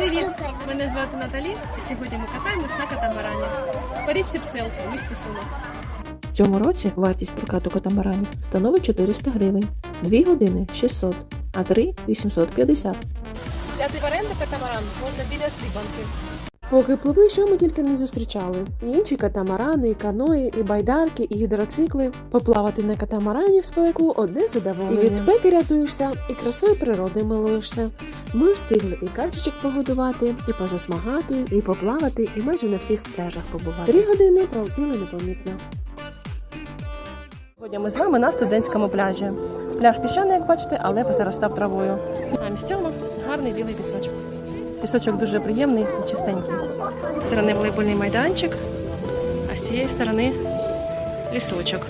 Привіт! Мене звати Наталі, і сьогодні ми катаємось на катамарані. По річці Псел у місті Суми. В цьому році вартість прокату катамаранів становить 400 гривень, 2 години 600, а 3 850. Взяти в оренду катамаран можна біля Слібанки. Поки пливли, що ми тільки не зустрічали. І інші катамарани, і каної, і байдарки, і гідроцикли. Поплавати на катамарані в спеку одне задоволення. І від спеки рятуєшся, і красою природи милуєшся. Ми встигли і качечок погодувати, і позасмагати, і поплавати, і майже на всіх пляжах побувати. Три години пролетіли непомітно. Сьогодні ми з вами на студентському пляжі. Пляж піщаний, як бачите, але позаростав травою. А місцями гарний білий пісочок. Пісочок дуже приємний і чистенький. З сторони волейбольний майданчик, а з цієї сторони лісочок.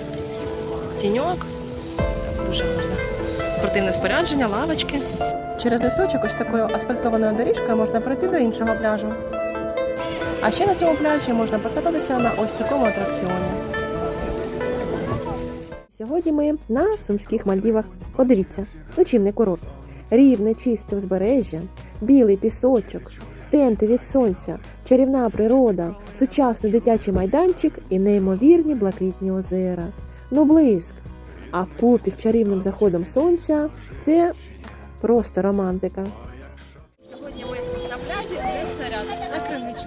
Тіньок. Дуже гарно. Спортивне спорядження, лавочки. Через лісочок ось такою асфальтованою доріжкою можна пройти до іншого пляжу. А ще на цьому пляжі можна покататися на ось такому атракціоні. Сьогодні ми на Сумських Мальдівах. Подивіться, ночівний курорт. Рівне, чисте узбережжя, білий пісочок, тенти від сонця, чарівна природа, сучасний дитячий майданчик і неймовірні блакитні озера. Ну блиск. А вкупі з чарівним заходом сонця це просто романтика. Сьогодні ми на пляжі «Земснаряд» на місті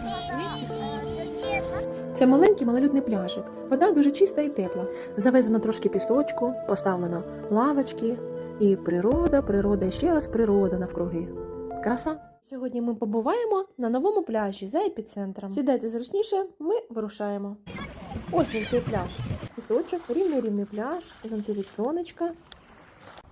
Це маленький малолюдний пляжик. Вода дуже чиста і тепла. Завезено трошки пісочку, поставлено лавочки. І природа, природа, ще раз природа навкруги. Краса. Сьогодні ми побуваємо на новому пляжі за епіцентром. Сідайте зручніше, ми вирушаємо. Ось він цей пляж. Пісочок, рівний рівний пляж, зонти від сонечка.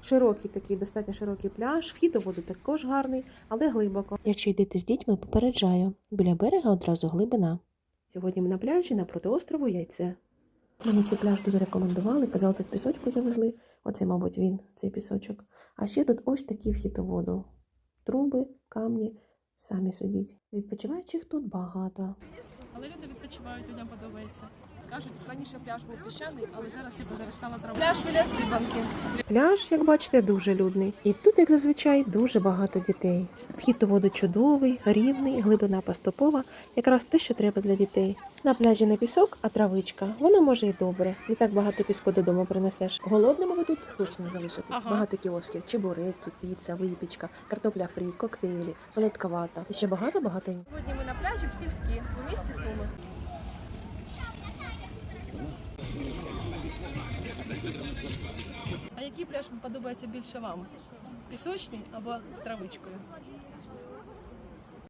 Широкий такий, достатньо широкий пляж. Вхід у воду також гарний, але глибоко. Якщо йдете з дітьми, попереджаю. Біля берега одразу глибина. Сьогодні ми на пляжі напроти острову Яйце. Мені цей пляж дуже рекомендували, казали, тут пісочку завезли. Оце, мабуть, він, цей пісочок. А ще тут ось такі вхід у воду. Труби, камні, самі сидіть. Відпочиваючих тут багато. Але люди відпочивають, людям подобається. Кажуть, раніше пляж був піщаний, але зараз і позаростала трава. Пляж біля Слібанки. Пляж, як бачите, дуже людний. І тут, як зазвичай, дуже багато дітей. Вхід у воду чудовий, рівний, глибина поступова, якраз те, що треба для дітей. На пляжі не пісок, а травичка. Воно може і добре. Не так багато піску додому принесеш. Голодними ви тут точно залишитесь. Ага. Багато кіосків, чебуреки, піца, випічка, картопля фрі, коктейлі, солодка вата. І ще багато багато. Сьогодні ми на пляжі в Сільській у місті Суми. Який пляж подобається більше вам? Пісочний або з травичкою?